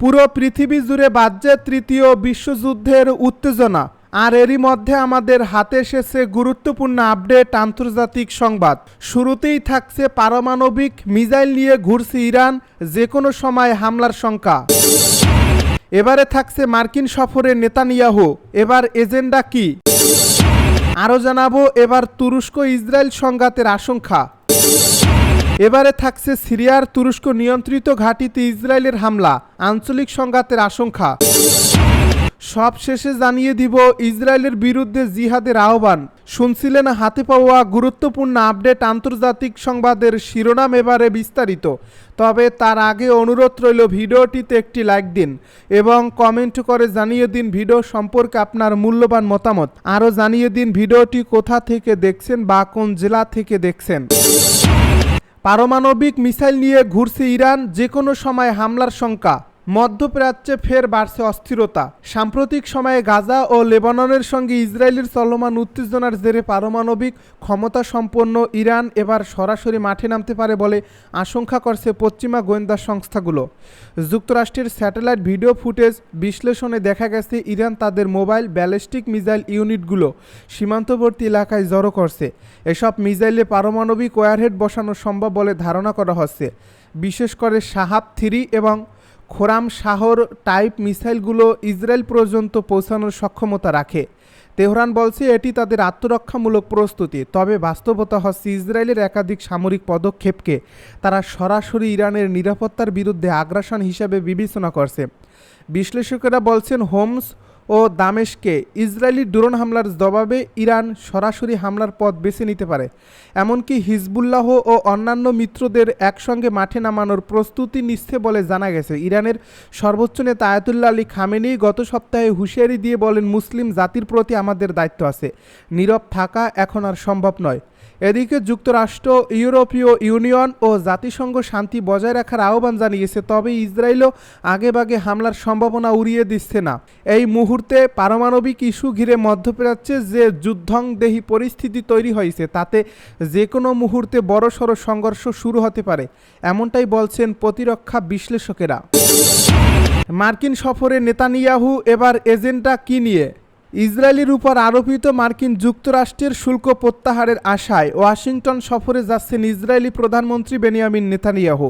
পুরো পৃথিবী জুড়ে বাজছে তৃতীয় বিশ্বযুদ্ধের উত্তেজনা। আর এরই মধ্যে আমাদের হাতে এসেছে গুরুত্বপূর্ণ আপডেট আন্তর্জাতিক সংবাদ। শুরুতেই থাকছে পারমাণবিক মিসাইল নিয়ে ঘুরছে ইরান যে কোনো সময় হামলার শঙ্কা এবারে থাকছে মার্কিন সফরে নেতানিয়াহু। এবার এজেন্ডা কি? আরও জানাব, এবার তুরস্ক ইসরায়েল সংঘাতের আশঙ্কা। এবারে থাকছে সিরিয়ার তুরস্ক নিয়ন্ত্রিত ঘাঁটিতে ইসরায়েলের হামলা, আঞ্চলিক সংঘাতের আশঙ্কা। সব শেষে জানিয়ে দিব ইসরায়েলের বিরুদ্ধে জিহাদের আহ্বান। শুনছিলেন হাতে পাওয়া গুরুত্বপূর্ণ আপডেট আন্তর্জাতিক সংবাদের শিরোনাম এবারে বিস্তারিত। তবে তার আগে অনুরোধ রইল ভিডিওটিতে একটি লাইক দিন এবং কমেন্ট করে জানিয়ে দিন ভিডিও সম্পর্কে আপনার মূল্যবান মতামত। আরও জানিয়ে দিন ভিডিওটি কোথা থেকে দেখছেন বা কোন জেলা থেকে দেখছেন। পারমাণবিক মিসাইল নিয়ে ঘুরছে ইরান যে কোনো সময় হামলার শঙ্কা। মধ্যপ্রাচ্যে ফের বাড়ছে অস্থিরতা। সাম্প্রতিক সময়ে গাজা ও লেবাননের সঙ্গে ইসরায়েলের চলমান উত্তেজনার জেরে পারমাণবিক ক্ষমতা সম্পন্ন ইরান এবার সরাসরি মাঠে নামতে পারে বলে আশঙ্কা করছে পশ্চিমা গোয়েন্দা সংস্থাগুলো। যুক্তরাষ্ট্রের স্যাটেলাইট ভিডিও ফুটেজ বিশ্লেষণে দেখা গেছে, ইরান তাদের মোবাইল ব্যালিস্টিক মিসাইল ইউনিটগুলো সীমান্তবর্তী এলাকায় জড়ো করছে। এসব মিসাইলে পারমাণবিক ওয়ারহেড বসানো সম্ভব বলে ধারণা করা হচ্ছে। বিশেষ করে সাহাব থ্রি এবং খোরাম শাহর টাইপ মিসাইলগুলো ইসরায়েল পর্যন্ত পৌঁছানোর সক্ষমতা রাখে। তেহরান বলছে এটি তাদের আত্মরক্ষামূলক প্রস্তুতি, তবে বাস্তবতা হচ্ছে ইসরায়েলের একাধিক সামরিক পদক্ষেপকে তারা সরাসরি ইরানের নিরাপত্তার বিরুদ্ধে আগ্রাসন হিসাবে বিবেচনা করছে। বিশ্লেষকেরা বলছেন, হোমস ও দামেশকে ইসরায়েলি ড্রোন হামলার জবাবে ইরান সরাসরি হামলার পথ বেছে নিতে পারে। এমনকি হিজবুল্লাহ ও অন্যান্য মিত্রদের একসঙ্গে মাঠে নামানোর প্রস্তুতি নিচ্ছে বলে জানা গেছে। ইরানের সর্বোচ্চ নেতা আয়াতুল্লাহ আলী খামেনি গত সপ্তাহে হুঁশিয়ারি দিয়ে বলেন, মুসলিম জাতির প্রতি আমাদের দায়িত্ব আছে। নীরব থাকা এখন আর সম্ভব নয়। এদিকে যুক্তরাষ্ট্র, ইউরোপীয় ইউনিয়ন ও জাতিসংঘ শান্তি বজায় রাখার আহ্বান জানিয়েছে, তবে ইসরায়েলও আগেভাগে হামলার সম্ভাবনা উড়িয়ে দিচ্ছে না। এই মুহূর্তে পারমাণবিক ইস্যু ঘিরে মধ্যপ্রাচ্যে যে যুদ্ধংদেহী পরিস্থিতি তৈরি হয়েছে, তাতে যে কোনো মুহূর্তে বড়সড় সংঘর্ষ শুরু হতে পারে, এমনটাই বলছেন প্রতিরক্ষা বিশ্লেষকেরা। মার্কিন সফরে নেতানিয়াহু এবার এজেন্ডা কী নিয়ে? ইসরায়েলের উপর আরোপিত মার্কিন যুক্তরাষ্ট্রের শুল্ক প্রত্যাহারের আশায় ওয়াশিংটন সফরে যাচ্ছেন ইসরায়েলি প্রধানমন্ত্রী বেনিয়ামিন নেতানিয়াহু।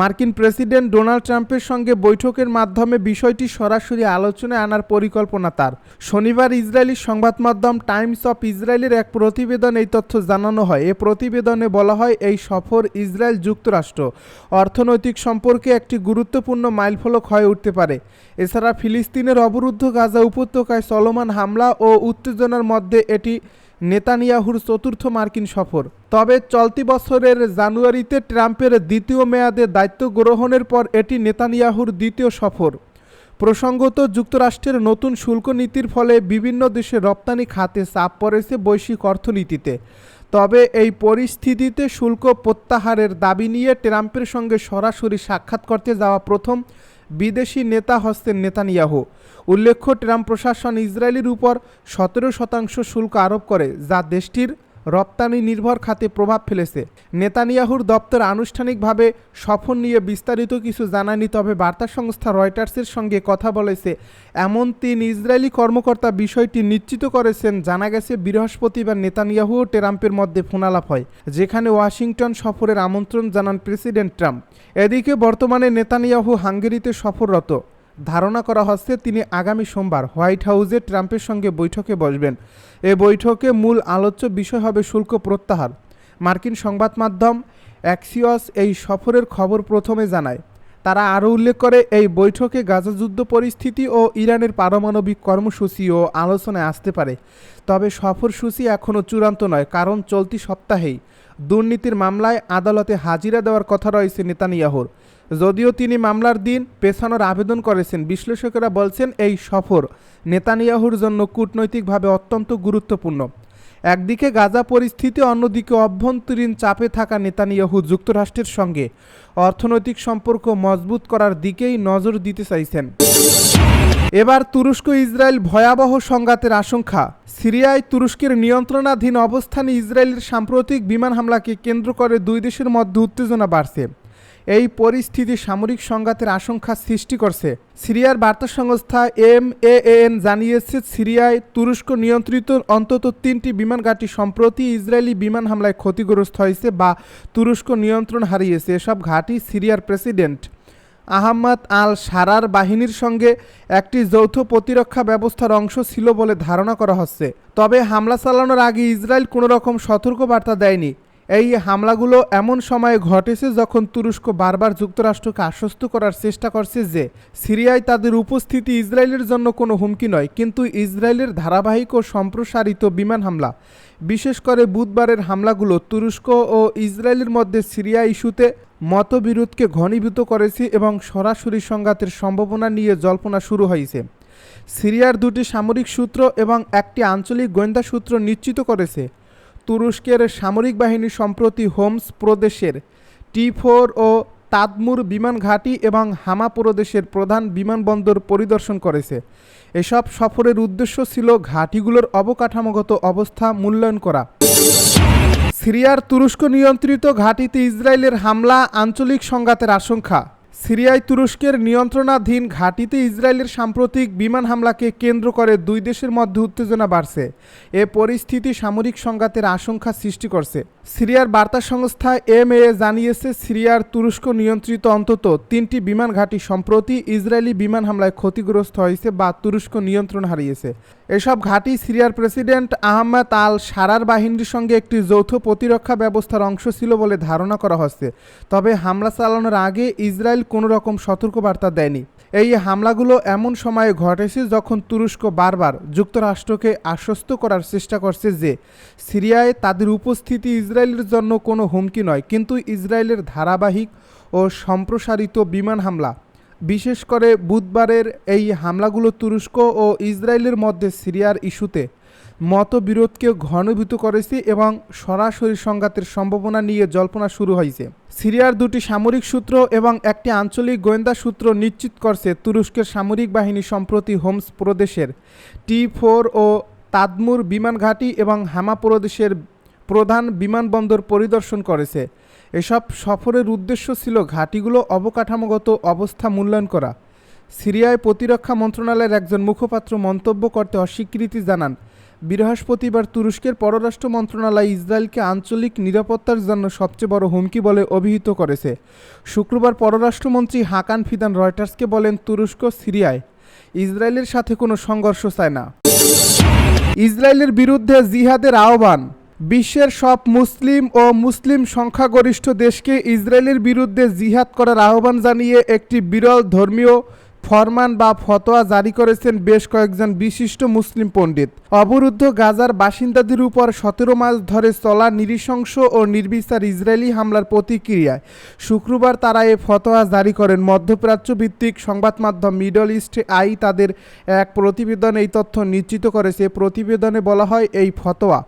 মার্কিন প্রেসিডেন্ট ডোনাল্ড ট্রাম্পের সঙ্গে বৈঠকের মাধ্যমে বিষয়টি সরাসরি আলোচনায় আনার পরিকল্পনা তার। শনিবার ইসরায়েলি সংবাদ মাধ্যম টাইমস অফ ইসরায়েলের এক প্রতিবেদন এই তথ্য জানানো হয়। এ প্রতিবেদনে বলা হয়, এই সফর ইসরায়েল যুক্তরাষ্ট্র। অর্থনৈতিক সম্পর্কে একটি গুরুত্বপূর্ণ মাইলফলক হয়ে উঠতে পারে। এছাড়া ফিলিস্তিনের অবরুদ্ধ গাজা উপত্যকায় চলমান হামলা ও উত্তেজনার মধ্যে এটি নেতানিয়াহুর চতুর্থ মার্কিন সফর। তবে চলতি বছরের জানুয়ারিতে ট্রাম্পের দ্বিতীয় মেয়াদে দায়িত্ব গ্রহণের পর এটি নেতানিয়াহুর দ্বিতীয় সফর। প্রসঙ্গত, যুক্তরাষ্ট্রের নতুন শুল্ক নীতির ফলে বিভিন্ন দেশে রপ্তানি খাতে চাপ পড়েছে বৈশ্বিক অর্থনীতিতে। তবে এই পরিস্থিতিতে শুল্ক প্রত্যাহারের দাবি নিয়ে ট্রাম্পের সঙ্গে সরাসরি সাক্ষাৎ করতে যাওয়া প্রথম বিদেশি নেতা হচ্ছেন নেতানিয়াহু। উল্লেখ্য, ট্রাম্প প্রশাসন ইসরায়েলের উপর সতেরো শতাংশ শুল্ক আরোপ করে, যা দেশটির রপ্তানি নির্ভর খাতে প্রভাব ফেলেছে। নেতানিয়াহুর দপ্তর আনুষ্ঠানিকভাবে সফর নিয়ে বিস্তারিত কিছু জানায়নি, তবে বার্তা সংস্থা রয়টার্সের সঙ্গে কথা বলেছে, এমন তিন ইসরায়েলি কর্মকর্তা বিষয়টি নিশ্চিত করেছেন, জানা গেছে বৃহস্পতিবার নেতানিয়াহু ও ট্রাম্পের মধ্যে ফোনালাপ হয়, যেখানে ওয়াশিংটন সফরের আমন্ত্রণ জানান প্রেসিডেন্ট ট্রাম্প। এদিকে বর্তমানে নেতানিয়াহু হাঙ্গেরিতে সফররত। ধারণা করা হচ্ছে তিনি আগামী সোমবার হোয়াইট হাউসে ট্রাম্পের সঙ্গে বৈঠকে বসবেন। এ বৈঠকে মূল আলোচ্য বিষয় হবে শুল্ক প্রত্যাহার। মার্কিন সংবাদ মাধ্যম অ্যাক্সিয়স এই সফরের খবর প্রথমে জানায়, তারা আরও উল্লেখ করে, এই বৈঠকে গাজা যুদ্ধ পরিস্থিতি ও ইরানের পারমাণবিক কর্মসূচিও আলোচনায় আসতে পারে। তবে সফরসূচি এখনও চূড়ান্ত নয়, কারণ চলতি সপ্তাহেই দুর্নীতির মামলায় আদালতে হাজিরা দেওয়ার কথা রয়েছে নেতানিয়াহুর। যদিও তিনি মামলার দিন পেছানোর আবেদন করেছেন, বিশ্লেষকেরা বলছেন এই সফর নেতানিয়াহুর জন্য কূটনৈতিকভাবে অত্যন্ত গুরুত্বপূর্ণ। একদিকে গাজা পরিস্থিতি, অন্যদিকে অভ্যন্তরীণ চাপে থাকা নেতানিয়াহু যুক্তরাষ্ট্রের সঙ্গে অর্থনৈতিক সম্পর্ক মজবুত করার দিকেই নজর দিতে চাইছেন। এবার তুরস্ক ইসরায়েল ভয়াবহ সংঘাতের আশঙ্কা। সিরিয়ায় তুরস্কের নিয়ন্ত্রণাধীন অবস্থানে ইসরায়েলের সাম্প্রতিক বিমান হামলাকে কেন্দ্র করে দুই দেশের মধ্যে উত্তেজনা বাড়ছে। এই পরিস্থিতি সামরিক সংঘাতের আশঙ্কা সৃষ্টি করছে। সিরিয়ার বার্তা সংস্থা এম এএন জানিয়েছে, সিরিয়ায় তুরস্ক নিয়ন্ত্রিত অন্তত তিনটি বিমান ঘাঁটি সম্প্রতি ইসরায়েলি বিমান হামলায় ক্ষতিগ্রস্ত হয়েছে বা তুরস্ক নিয়ন্ত্রণ হারিয়েছে। এসব ঘাঁটি সিরিয়ার প্রেসিডেন্ট আহম্মদ আল সারার বাহিনীর সঙ্গে একটি যৌথ প্রতিরক্ষা ব্যবস্থার অংশ ছিল বলে ধারণা করা হচ্ছে। তবে হামলা চালানোর আগে ইসরায়েল কোনো রকম সতর্কবার্তা দেয়নি। এই হামলাগুলো এমন সময়ে ঘটেছে যখন তুরস্ক বারবার যুক্তরাষ্ট্রকে আশ্বস্ত করার চেষ্টা করছে যে সিরিয়ায় তাদের উপস্থিতি ইসরায়েলের জন্য কোনো হুমকি নয়, কিন্তু ইসরায়েলের ধারাবাহিক ও সম্প্রসারিত বিমান হামলা। বিশেষ করে বুধবারের হামলাগুলো তুরস্ক ও ইসরায়েলের মধ্যে সিরিয়া ইস্যুতে মতবিরোধকে ঘনীভূত করেছে এবং সরাসরি সংঘাতের সম্ভাবনা নিয়ে জল্পনা শুরু হয়েছে। সিরিয়ার দুটি সামরিক সূত্র এবং একটি আঞ্চলিক গোয়েন্দা সূত্র নিশ্চিত করেছে তুরস্কের সামরিক বাহিনী সম্প্রতি হোমস প্রদেশের টি ফোর ও তাদমুর বিমান ঘাঁটি এবং হামা প্রদেশের প্রধান বিমানবন্দর পরিদর্শন করেছে। এসব সফরের উদ্দেশ্য ছিল ঘাঁটিগুলোর অবকাঠামোগত অবস্থা মূল্যায়ন করা। সিরিয়ার তুরস্ক নিয়ন্ত্রিত ঘাঁটিতে ইসরায়েলের হামলা আঞ্চলিক সংঘাতের আশঙ্কা। সিরিয়ায় তুরস্কের নিয়ন্ত্রণাধীন ঘাঁটিতে ইসরায়েলের সাম্প্রতিক বিমান হামলাকে কেন্দ্র করে দুই দেশের মধ্যে উত্তেজনা বাড়ছে। এ পরিস্থিতি সামরিক সংঘাতের আশঙ্কা সৃষ্টি করছে। সিরিয়ার বার্তা সংস্থা এম এ জানিয়েছে, সিরিয়ার তুরস্ক নিয়ন্ত্রিত অন্তত তিনটি বিমান ঘাঁটি সম্প্রতি ইসরায়েলি বিমান হামলায় ক্ষতিগ্রস্ত হয়েছে বা তুরস্ক নিয়ন্ত্রণ হারিয়েছে। এসব ঘাঁটি সিরিয়ার প্রেসিডেন্ট আহমেদ আল সারার বাহিনীর সঙ্গে একটি যৌথ প্রতিরক্ষা ব্যবস্থার অংশ ছিল বলে ধারণা করা হচ্ছে। তবে হামলা চালানোর আগে ইসরায়েল কোনো রকম সতর্কবার্তা দেয়নি। এই হামলাগুলো এমন সময়ে ঘটেছে যখন তুরস্ক বারবার যুক্তরাষ্ট্রকে আশ্বস্ত করার চেষ্টা করছে যে সিরিয়ায় তাদের উপস্থিতি ইসরায়েলের জন্য কোনো হুমকি নয়, কিন্তু ইসরায়েলের ধারাবাহিক ও সম্প্রসারিত বিমান হামলা বিশেষ করে বুধবারের এই হামলাগুলো তুরস্ক ও ইসরায়েলের মধ্যে সিরিয়ার ইস্যুতে। মতবিরোধকে ঘনীভূত করেছে এবং সরাসরি সংঘাতের সম্ভাবনা নিয়ে জল্পনা শুরু হয়েছে। সিরিয়ার দুটি সামরিক সূত্র এবং একটি আঞ্চলিক গোয়েন্দা সূত্র নিশ্চিত করছে তুরস্কের সামরিক বাহিনী সম্প্রতি হোমস প্রদেশের টি ফোর ও তাদমুর বিমান ঘাঁটি এবং হামা প্রদেশের প্রধান বিমানবন্দর পরিদর্শন করেছে। এসব সফরের উদ্দেশ্য ছিল ঘাঁটিগুলো অবকাঠামোগত অবস্থা মূল্যায়ন করা। সিরিয়ায় প্রতিরক্ষা মন্ত্রণালয়ের একজন মুখপাত্র মন্তব্য করতে অস্বীকৃতি জানান। বৃহস্পতিবার তুরস্কের পররাষ্ট্র মন্ত্রণালয় ইসরায়েলকে আঞ্চলিক নিরাপত্তার জন্য সবচেয়ে বড় হুমকি বলে অভিহিত করেছে। শুক্রবার পররাষ্ট্রমন্ত্রী হাকান ফিদান রয়টার্সকে বলেন, তুরস্ক সিরিয়ায়। ইসরায়েলের সাথে কোনো সংঘর্ষ চায় না। ইসরায়েলের বিরুদ্ধে জিহাদের আহ্বান। বিশ্বের সব মুসলিম ও মুসলিম সংখ্যাগরিষ্ঠ দেশকে ইসরায়েলের বিরুদ্ধে জিহাদ করার আহ্বান জানিয়ে একটি বিরল ধর্মীয় ফরমান বা ফতোয়া জারি করেছেন বেশ কয়েকজন বিশিষ্ট মুসলিম পণ্ডিত। অবরুদ্ধ গাজার বাসিন্দাদের উপর সতেরো মাস ধরে চলা নৃশংস ও নির্বিচার ইসরায়েলি হামলার প্রতিক্রিয়ায় শুক্রবার তারা এ ফতোয়া জারি করেন। মধ্যপ্রাচ্য ভিত্তিক সংবাদ মাধ্যম মিডল ইস্ট আই তাদের এক প্রতিবেদনে এই তথ্য নিশ্চিত করেছে। প্রতিবেদনে বলা হয়, এই ফতোয়া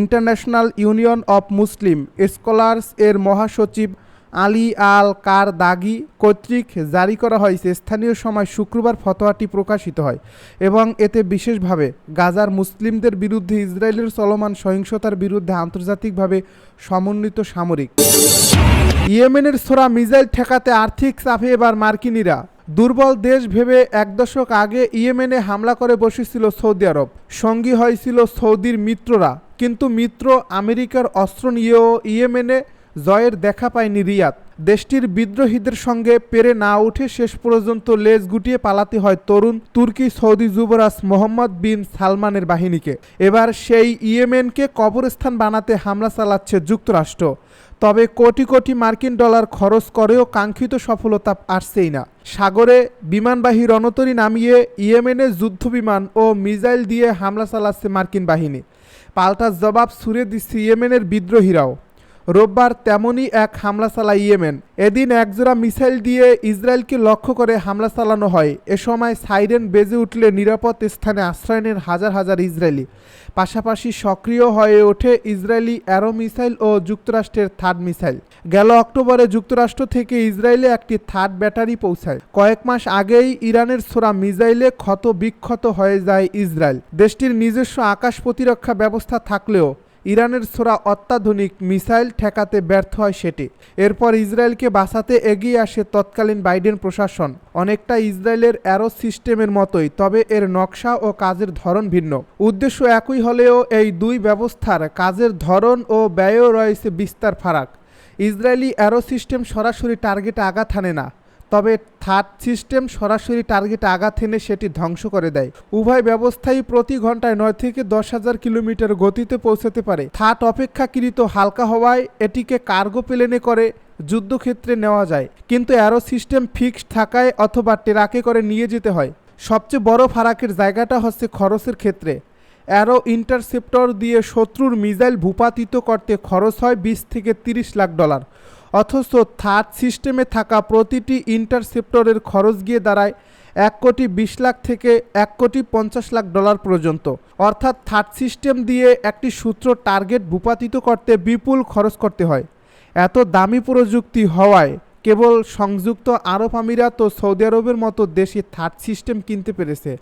international union of Muslim scholars এর মহাসচিব আলী আল কার দাগি কর্তৃক জারি করা হয়েছে স্থানীয় সময় শুক্রবার ফতোয়াটি প্রকাশিত হয় এবং এতে বিশেষভাবে গাজার মুসলিমদের বিরুদ্ধে ইসরায়েলের চলমান সহিংসতার বিরুদ্ধে আন্তর্জাতিকভাবে সমন্বিত সামরিক। ইয়েমেনের ছোড়া মিসাইল ঠেকাতে আর্থিক চাপে এবার মার্কিনিরা। দুর্বল দেশ ভেবে এক দশক আগে ইয়েমেনে হামলা করে বসেছিল সৌদি আরব। সঙ্গী হয়েছিল সৌদির মিত্ররা। কিন্তু মিত্র আমেরিকার অস্ত্র নিয়েও ইয়েমেনে জয়ের দেখা পায়নি রিয়াদ। দেশটির বিদ্রোহীদের সঙ্গে পেরে না উঠে শেষ পর্যন্ত লেজ গুটিয়ে পালাতে হয় তরুণ, তুর্কি, সৌদি যুবরাজ মোহাম্মদ বিন সালমানের বাহিনীকে। এবার সেই ইয়েমেনকে কবরস্থান বানাতে হামলা চালাচ্ছে যুক্তরাষ্ট্র। তবে কোটি কোটি মার্কিন ডলার খরচ করেও কাঙ্ক্ষিত সফলতা আসছেই না। সাগরে বিমানবাহী রণতরী নামিয়ে ইয়েমেনে যুদ্ধবিমান ও মিসাইল দিয়ে হামলা চালাচ্ছে মার্কিন বাহিনী। পাল্টা জবাব ছুড়ে দিচ্ছে ইয়েমেনের বিদ্রোহীরাও। রোববার তেমনই এক হামলা চালায় ইয়েমেন। এদিন একজোড়া মিসাইল দিয়ে ইসরায়েলকে লক্ষ্য করে হামলা চালানো হয়। এ সময় সাইরেন বেজে উঠলে নিরাপদ স্থানে আশ্রয় নেন হাজার হাজার ইসরায়েলি। পাশাপাশি সক্রিয় হয়ে ওঠে ইসরায়েলি অ্যারো মিসাইল ও যুক্তরাষ্ট্রের থার্ড মিসাইল। গেল অক্টোবরে যুক্তরাষ্ট্র থেকে ইসরায়েলে একটি থার্ড ব্যাটারি পৌঁছায়। কয়েক মাস আগেই ইরানের ছোড়া মিসাইলে ক্ষত বিক্ষত হয়ে যায় ইসরায়েল। দেশটির নিজস্ব আকাশ প্রতিরক্ষা ব্যবস্থা থাকলেও ইরানের ছোড়া অত্যাধুনিক মিসাইল ঠেকাতে ব্যর্থ হয় সেটি। এরপর ইসরায়েলকে বাঁচাতে এগিয়ে আসে তৎকালীন বাইডেন প্রশাসন। অনেকটা ইসরায়েলের অ্যারো সিস্টেমের মতোই, তবে এর নকশা ও কাজের ধরন ভিন্ন। উদ্দেশ্য একই হলেও এই দুই ব্যবস্থার কাজের ধরন ও ব্যয়ও রয়েছে বিস্তার ফারাক। ইসরায়েলি অ্যারো সিস্টেম সরাসরি টার্গেটে আঘাত হানে না। তবে থার্ড সিস্টেম সরাসরি টার্গেটে আঘাত হেনে সেটি ধ্বংস করে দেয়। উভয় ব্যবস্থাই প্রতি ঘন্টায় নয় থেকে দশ হাজার কিলোমিটার গতিতে পৌঁছাতে পারে। থার্ড অপেক্ষাকৃত হালকা হওয়ায় এটিকে কার্গো প্লেনে করে যুদ্ধক্ষেত্রে নেওয়া যায়। কিন্তু অ্যারো সিস্টেম ফিক্সড থাকায় অথবা ট্রাকে করে নিয়ে যেতে হয়। সবচেয়ে বড় ফারাকের জায়গাটা হচ্ছে খরচের ক্ষেত্রে। অ্যারো ইন্টারসেপ্টর দিয়ে শত্রুর মিসাইল ভূপাতিত করতে খরচ হয় বিশ থেকে তিরিশ লাখ ডলার। অথচ থার্ড সিস্টেমে থাকা প্রতিটি ইন্টারসেপ্টরের খরচ গিয়ে দাঁড়ায় এক কোটি বিশ লাখ থেকে এক কোটি পঞ্চাশ লাখ ডলার পর্যন্ত। অর্থাৎ থার্ড সিস্টেম দিয়ে একটি সূত্র টার্গেট ভূপাতিত করতে বিপুল খরচ করতে হয়। এত দামি প্রযুক্তি হওয়ায় কেবল সংযুক্ত আরব আমিরাত ও সৌদি আরবের মতো দেশে থার্ড সিস্টেম কিনতে পেরেছে।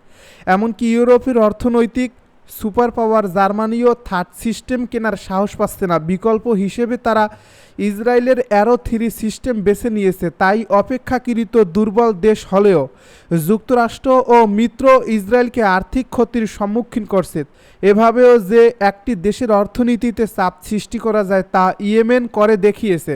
এমনকি ইউরোপের অর্থনৈতিক সুপার পাওয়ার জার্মানিও থার্ড সিস্টেম কেনার সাহস পাচ্ছে না। বিকল্প হিসেবে তারা ইসরায়েলের অ্যারো থ্রি সিস্টেম বেছে নিয়েছে। তাই অপেক্ষাকৃত দুর্বল দেশ হলেও যুক্তরাষ্ট্র ও মিত্র ইসরায়েলকে আর্থিক ক্ষতির সম্মুখীন করছে। এভাবেও যে একটি দেশের অর্থনীতিতে চাপ সৃষ্টি করা যায় তা ইয়েমেন করে দেখিয়েছে।